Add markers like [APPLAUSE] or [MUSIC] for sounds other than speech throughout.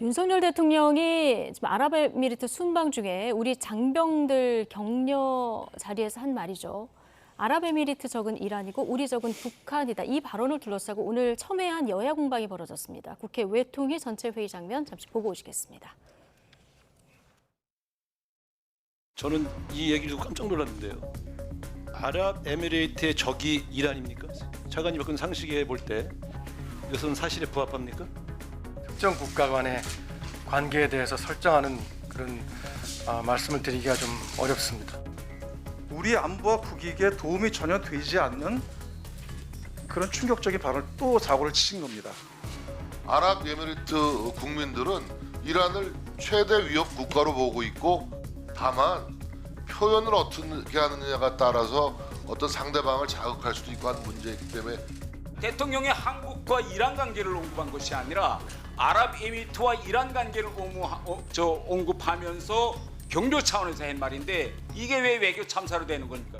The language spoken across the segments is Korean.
윤석열 대통령이 지금 아랍에미리트 순방 중에 우리 장병들 격려 자리에서 한 말이죠. 아랍에미리트 적은 이란이고 우리 적은 북한이다. 이 발언을 둘러싸고 오늘 첨예한 여야 공방이 벌어졌습니다. 국회 외통위 전체 회의 장면 잠시 보고 오시겠습니다. 저는 이 얘기 듣고 깜짝 놀랐는데요. 아랍에미레이트의 적이 이란입니까? 차관님 그건 상식에 볼 때 이것은 사실에 부합합니까? 특정 국가 간의 관계에 대해서 설정하는 그런 아, 말씀을 드리기가 좀 어렵습니다. 우리 안보와 국익에 도움이 전혀 되지 않는 그런 충격적인 발언을 또 사고를 치신 겁니다. 아랍에미리트 국민들은 이란을 최대 위협 국가로 보고 있고 다만 표현을 어떻게 하느냐가 따라서 어떤 상대방을 자극할 수도 있고 하는 문제이기 때문에 대통령이 한국 과 이란 관계를 언급한 것이 아니라 아랍에미리트와 이란 관계를 오무하- 어, 저 언급하면서 경조 차원에서 한 말인데 이게 왜 외교 참사로 되는 겁니까?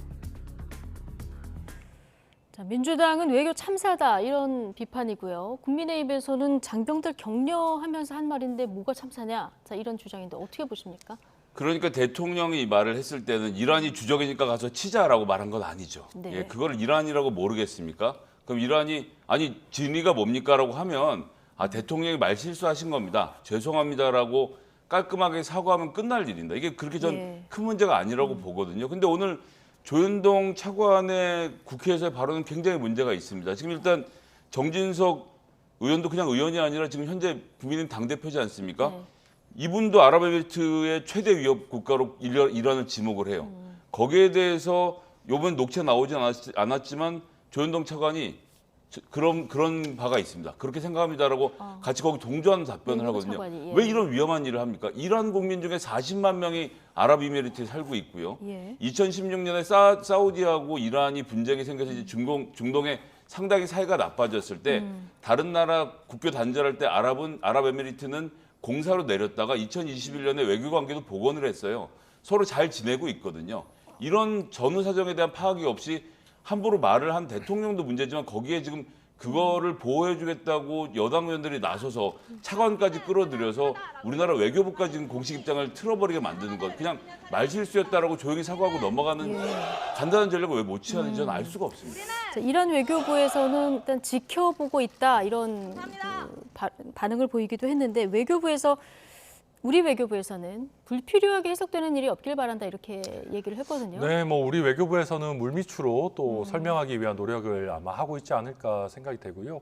자, 민주당은 외교 참사다 이런 비판이고요. 국민의힘에서는 장병들 격려하면서 한 말인데 뭐가 참사냐? 자, 이런 주장인데 어떻게 보십니까? 그러니까 대통령이 이 말을 했을 때는 이란이 주적이니까 가서 치자라고 말한 건 아니죠. 네. 예, 그걸 이란이라고 모르겠습니까? 그럼 이란이 아니 진위가 뭡니까라고 하면 아 대통령이 말 실수하신 겁니다. 죄송합니다라고 깔끔하게 사과하면 끝날 일인다. 이게 그렇게 전 예. 큰 문제가 아니라고 보거든요. 근데 오늘 조윤동 차관의 국회에서의 발언은 굉장히 문제가 있습니다. 지금 일단 정진석 의원도 그냥 의원이 아니라 지금 현재 국민의힘 당대표지 않습니까? 네. 이분도 아랍에미리트의 최대 위협 국가로 이란- 이란을 지목을 해요. 거기에 대해서 요번 녹취가 나오지 않았, 않았지만 조현동 차관이 저- 그런 그런 바가 있습니다. 그렇게 생각합니다라고 같이 거기 동조하는 답변을 하거든요. 차관이, 예. 왜 이런 위험한 일을 합니까? 이란 국민 중에 40만 명이 아랍에미리트에 살고 있고요. 예. 2016년에 사, 사우디하고 이란이 분쟁이 생겨서 이제 중동, 중동에 상당히 사이가 나빠졌을 때 다른 나라 국교 단절할 때 아랍은 아랍에미리트는 공사로 내렸다가 2021년에 외교 관계도 복원을 했어요. 서로 잘 지내고 있거든요. 이런 전후 사정에 대한 파악이 없이 함부로 말을 한 대통령도 문제지만 거기에 지금 그거를 보호해주겠다고 여당 의원들이 나서서 차관까지 끌어들여서 우리나라 외교부까지 지금 공식 입장을 틀어버리게 만드는 것 그냥 말실수였다라고 조용히 사과하고 넘어가는 간단한 전략을 왜 못 취하는지 저는 알 수가 없습니다. 자, 이란 외교부에서는 일단 지켜보고 있다 이런 그 바, 반응을 보이기도 했는데 외교부에서 우리 외교부에서는 불필요하게 해석되는 일이 없길 바란다 이렇게 얘기를 했거든요. 네, 뭐 우리 외교부에서는 물밑으로 또 설명하기 위한 노력을 아마 하고 있지 않을까 생각이 되고요.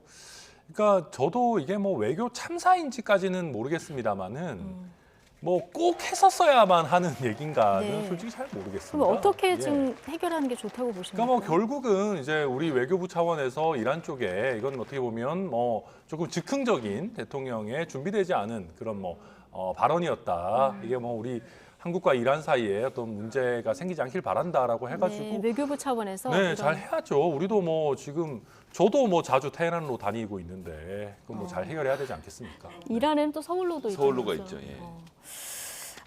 그러니까 저도 이게 뭐 외교 참사인지까지는 모르겠습니다만은 뭐꼭 했었어야만 하는 [LAUGHS] 얘기인가는 네. 솔직히 잘 모르겠습니다. 그럼 어떻게 예. 지금 해결하는 게 좋다고 보십니까? 그러니까 뭐 결국은 이제 우리 외교부 차원에서 이란 쪽에 이건 어떻게 보면 뭐 조금 즉흥적인 대통령의 준비되지 않은 그런 뭐 어, 발언이었다. 이게 뭐 우리 한국과 이란 사이에 어떤 문제가 생기지 않길 바란다라고 해가지고 네, 외교부 차원에서 네, 이런- 잘 해야죠. 우리도 뭐 지금 저도 뭐 자주 테헤란으로 다니고 있는데 그건 뭐 잘 해결해야 되지 않겠습니까? 이란에는 또 서울로도. 서울로가. 있죠, 예. 어,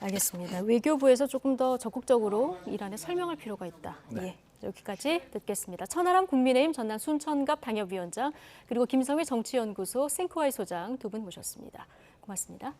알겠습니다. 외교부에서 조금 더 적극적으로 이란에 설명할 필요가 있다. 예. 여기까지 듣겠습니다. 천하람 국민의힘 전남 순천갑 당협위원장 그리고 김성회 정치연구소 싱크와이 소장 두 분 모셨습니다. 고맙습니다.